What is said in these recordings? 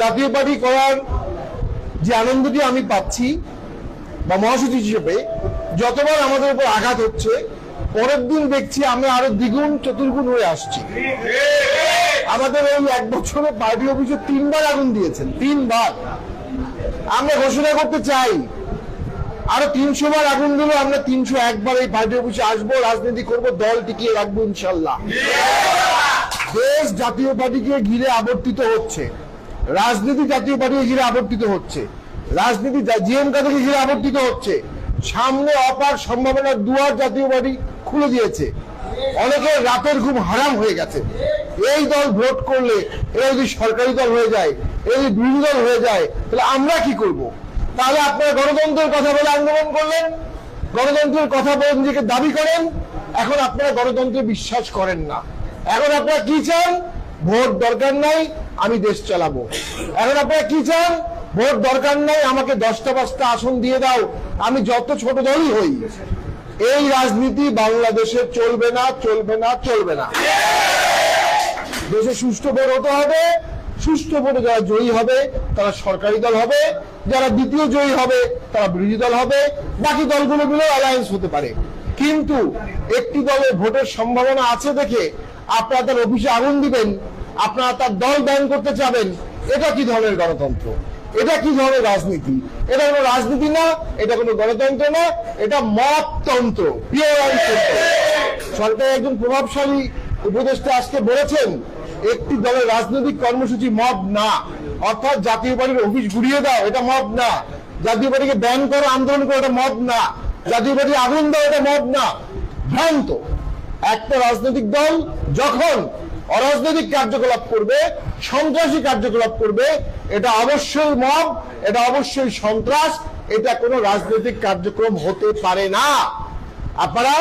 জাতীয় পার্টি করার যে আনন্দটি আমি পাচ্ছি, বা মহাসচিব হিসেবে, যতবার আমাদের উপর আঘাত হচ্ছে, পরের দিন দেখছি আমরা আরও দ্বিগুণ, চতুর্গুণ হয়ে আসছি। আমাদের এই এক বছরে পার্টি অফিসে তিনবার আগুন দিয়েছেন, তিনবার। আমরা ঘোষণা করতে চাই, আরও তিনশো বার আগুন দিলে আমরা তিনশো একবার এই পার্টি অফিসে আসব, রাজনীতি করব, দল টিকিয়ে রাখব ইনশাল্লাহ। দেশ জাতীয় পার্টিকে ঘিরে আবর্তিত হচ্ছে। রাজনীতি জাতীয় পার্টিকে ঘিরে আবর্তিত হচ্ছে। রাজনীতি জিএম কাদেরকে ঘিরে আবর্তিত হচ্ছে। সামনে অপার সম্ভাবনার দুয়ার জাতীয় পার্টি খুলে দিয়েছে। অনেকে রাতের ঘুম হারাম হয়ে গেছে। এই দল ভোট করলে, এরা যদি সরকারি দল হয়ে যায়, এরা যদি বিরোধী দল হয়ে যায়, তাহলে আমরা কি করব? তাহলে আপনারা গণতন্ত্রের কথা বলে আন্দোলন করলেন, গণতন্ত্রের কথা বলে নিজেকে দাবি করেন, এখন আপনারা গণতন্ত্রে বিশ্বাস করেন না। এখন আপনারা কি চান? ভোট দরকার নাই, আমি দেশ চালাবো। এখন আপনারা কি চান? ভোট দরকার নাই, আমাকে দশটা পাঁচটা আসন দিয়ে দাও। আমি যত ছোট দলই হই, এই রাজনীতি বাংলাদেশে চলবে না চলবে না চলবে না। দেশে সুষ্ঠু ভোট হতে হবে, সুষ্ঠু ভোটে যারা জয়ী হবে, তারা সরকারি দল হবে, যারা দ্বিতীয় জয়ী হবে, তারা বিরোধী দল হবে, বাকি দলগুলো মিলেও অ্যালায়েন্স হতে পারে। কিন্তু একটি দলের ভোটের সম্ভাবনা আছে দেখে আপনারা তার অফিসে আগুন দিবেন আপনারা তার দল ব্যান করতে চাবেন, এটা কি ধরনের গণতন্ত্র? এটা কি ধরনের রাজনীতি? এটা কোনো রাজনীতি না, এটা কোনো গণতন্ত্র না, এটা মততন্ত্র পিওর সরকারের একজন প্রভাবশালী উপদেষ্টা আজকে বলেছেন, একটি দলের রাজনৈতিক কর্মসূচি মব না, অর্থাৎ জাতীয় পার্টির অফিস ঘুরিয়ে দাও, এটা মব না। জাতীয় পার্টিকে ব্যান করো, আন্দোলন করো, এটা মব না। জাতীয় পার্টি আগুন দাও, এটা মব না। ভ্রান্ত। একটা রাজনৈতিক দল যখন অরাজনৈতিক কার্যকলাপ করবে, সন্ত্রাসী কার্যকলাপ করবে, এটা অবশ্যই মব, এটা অবশ্যই সন্ত্রাস, এটা কোনো রাজনৈতিক কার্যক্রম হতে পারে না। আপনারা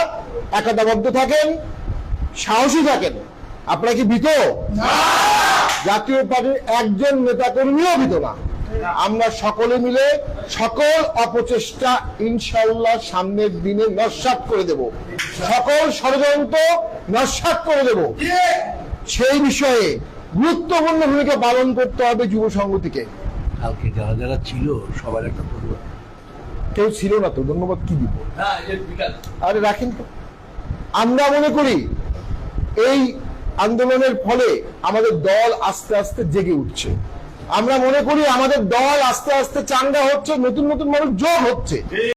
একাদাবদ্ধ থাকেন, সাহসী থাকেন। আপনারা কি ভীত? জাতীয় পার্টির একজন নেতা কর্মীও ভীত না। আমরা সকলে মিলে সকল অপচেষ্টা ইনশাল্লাহ সামনের দিনে নস্বাত করে দেব। সকল ষড়যন্ত্র নস্বাত করে দেব। সেই বিষয়ে গুরুত্বপূর্ণ ভূমিকা পালন করতে হবে যুব সংগতিকে কালকে যারা যারা ছিল সবার একটা পরিবার। কেউ ছিল না তো ধন্যবাদ কি দিব? আরে রাখেন তো। আমরা মনে করি এই আন্দোলনের ফলে আমাদের দল আস্তে আস্তে জেগে উঠছে। আমরা মনে করি আমাদের দল আস্তে আস্তে চাঙ্গা হচ্ছে নতুন নতুন মানুষ যোগ হচ্ছে।